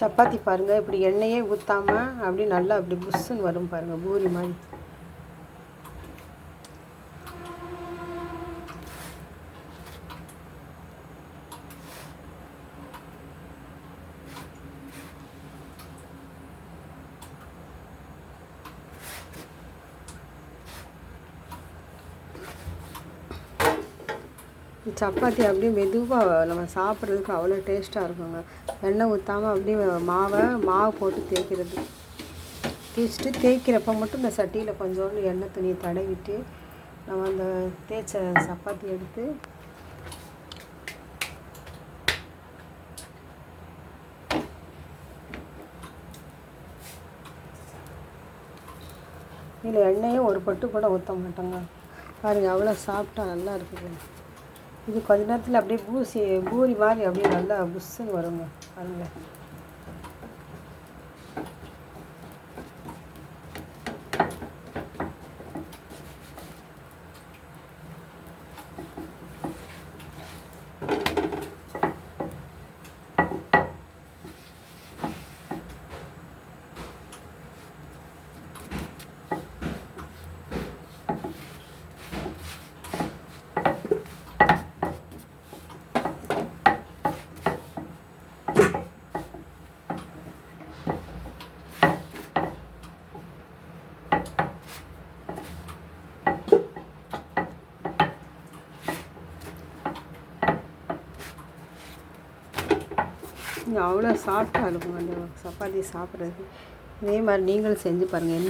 சப்பாத்தி பாருங்கள் இப்படி எண்ணெயே ஊற்றாமல் அப்படி நல்லா அப்படி புஷ்ஷுன்னு வரும் பாருங்கள் பூரி மாதிரி. சப்பாத்தி அப்படியே மெதுவாக நம்ம சாப்பிட்றதுக்கு அவ்வளோ டேஸ்ட்டாக இருக்குங்க. எண்ணெய் ஊற்றாமல் அப்படியே மாவை மாவு போட்டு தேய்க்கிறது. தேய்ச்சிட்டு தேய்க்கிறப்ப மட்டும் இந்த சட்டியில் கொஞ்சோண்டு எண்ணெய் துணியை தடவிட்டு நம்ம அந்த தேய்ச்ச சப்பாத்தி எடுத்து இதில் எண்ணெயும் ஒரு பட்டு கூட ஊற்ற மாட்டோங்க. பாருங்கள் அவ்வளோ சாப்பிட்டா நல்லா இருக்குது இது கொஞ்ச நேரத்தில் அப்படியே பூசி பூரி மாதிரி அப்படியே நல்லா புஷ்ஷுன்னு வருங்க பாருங்கள் அவ்வளோ சாஃப்டாக இருக்கும் அந்த சப்பாத்தி சாப்பிட்றது. இதே மாதிரி நீங்களும் செஞ்சு பாருங்கள்